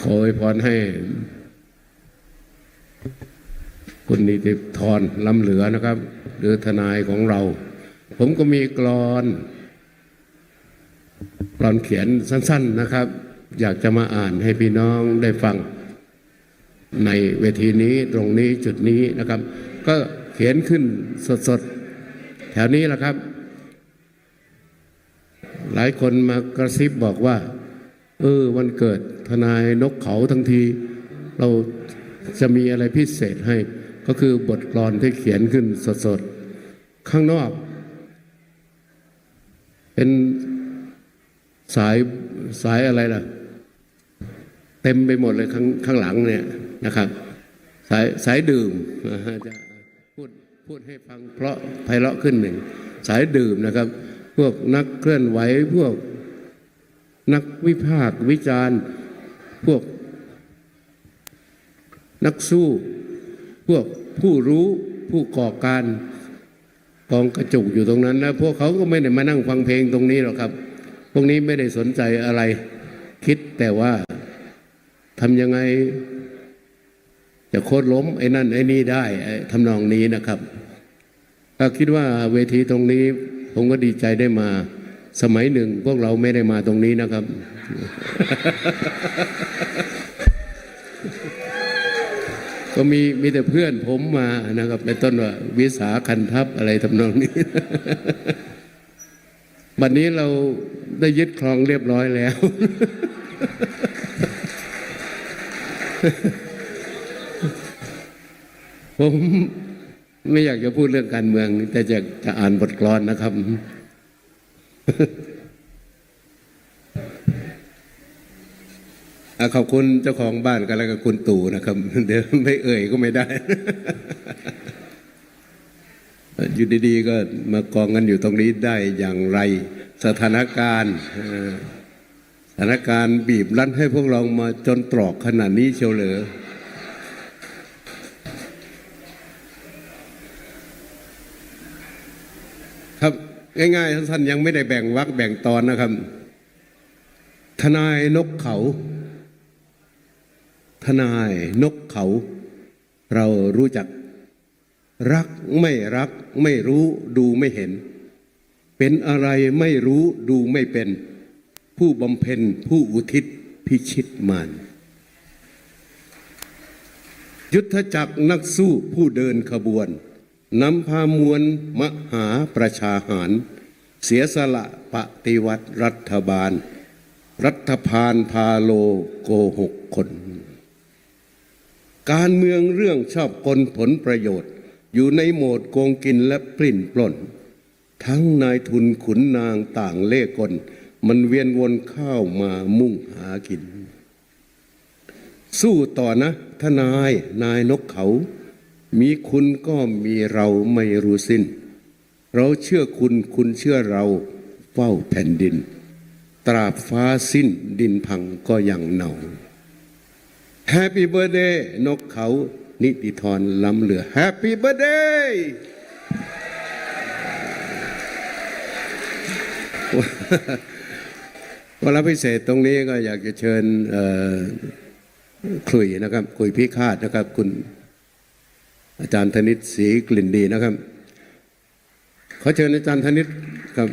ขออวยพรให้ คุณนิติธรล้ำเหลือนะครับ หรือทนายของเรา ผมก็มีกรอนกรอนเขียนสั้น ๆนะครับ อยากจะมาอ่านให้พี่น้องได้ฟัง ในเวทีนี้ตรงนี้จุดนี้นะครับ ก็เขียนขึ้นสดๆ แถวนี้แหละครับ หลายคนมากระซิบบอกว่า เออวันเกิดทนายนกเขาทั้งที เราจะมีอะไรพิเศษให้ ก็คือบทกลอนที่เขียนขึ้นสดๆ ข้างนอก เป็นสายสายอะไรล่ะ เต็มไปหมดเลยข้างข้างหลังเนี่ยนะครับสายสายดื่มจะพูดพูดให้ฟังเพราะไพเราะขึ้นหนึ่ง สายดื่มนะครับ พวกนักเคลื่อนไหวพวก นักวิพากษ์วิจารณ์พวกนักสู้ พวกผู้รู้ผู้ก่อการกองกระจุกอยู่ตรงนั้นนะพวกเขาก็ไม่ได้มานั่งฟังเพลงตรงนี้หรอกครับ พวกนี้ไม่ได้สนใจอะไร คิดแต่ว่าทำยังไง จะโคตรล้มไอ้นั่นไอ้นี่ได้ทำนองนี้นะครับก็คิดว่าเวทีตรงนี้ผมก็ดีใจได้มา สมัยหนึ่งพวกเราไม่ได้มาตรงนี้นะครับ ก็มีมีแต่เพื่อนผมมานะครับเป็นต้นว่าวิสาคันทัพอะไรทำนองนี้วันนี้เราได้ยึดครองเรียบร้อยแล้ว ผมไม่อยากจะพูดเรื่องการเมือง แต่จะจะอ่านบทกลอนนะครับ ขอบคุณเจ้าของบ้านกันแล้วก็คุณตู่นะครับ เดี๋ยวไม่เอ่ยก็ไม่ได้ อยู่ดีๆก็มากองกันอยู่ตรงนี้ได้อย่างไร สถานการณ์สถานการณ์บีบรัดให้พวกเรามาจนตรอกขนาดนี้เชียวเหรอครับ ง่ายๆท่านยังไม่ได้แบ่งวรรคแบ่งตอนนะครับ ทนายนกเขา ทนายนกเขา เรารู้จัก รักไม่รัก ไม่รู้ดูไม่เห็น เป็นอะไรไม่รู้ดูไม่เป็น ผู้บำเพ็ญผู้อุทิศพิชิตมานยุทธจักรนักสู้ผู้เดินขบวน นำพามวลมหาประชาหาร เสียสละปฏิวัติรัฐบาล รัฐพานพาโลโกหกคน การเมืองเรื่องชอบกลผลประโยชน์ อยู่ในโหมดโกงกินและปลิ้นปล้น ทั้งนายทุนขุนนางต่างเล่กล มันเวียนวนเข้ามามุ่งหากิน สู้ต่อนะทนายนายนกเขา มีคุณก็มีเราไม่รู้สิ้น เราเชื่อคุณคุณเชื่อเราเฝ้าแผ่นดิน ตราบฟ้าสิ้นดินพังก็ยังเนาแฮปปี้เบ t ร์ a เดย์นกเขานิติธรล้ำเหลือแฮปปี้เบ t ร์ a เดย์วันละพิเศษตรงนี้ก็อยากจะเชิญคลุยนะครับคลุยพิฆาตนะครับ คุณ อาจารย์ธนิตศรีกลิ่นดีนะครับ ขอเชิญอาจารย์ธนิตครับ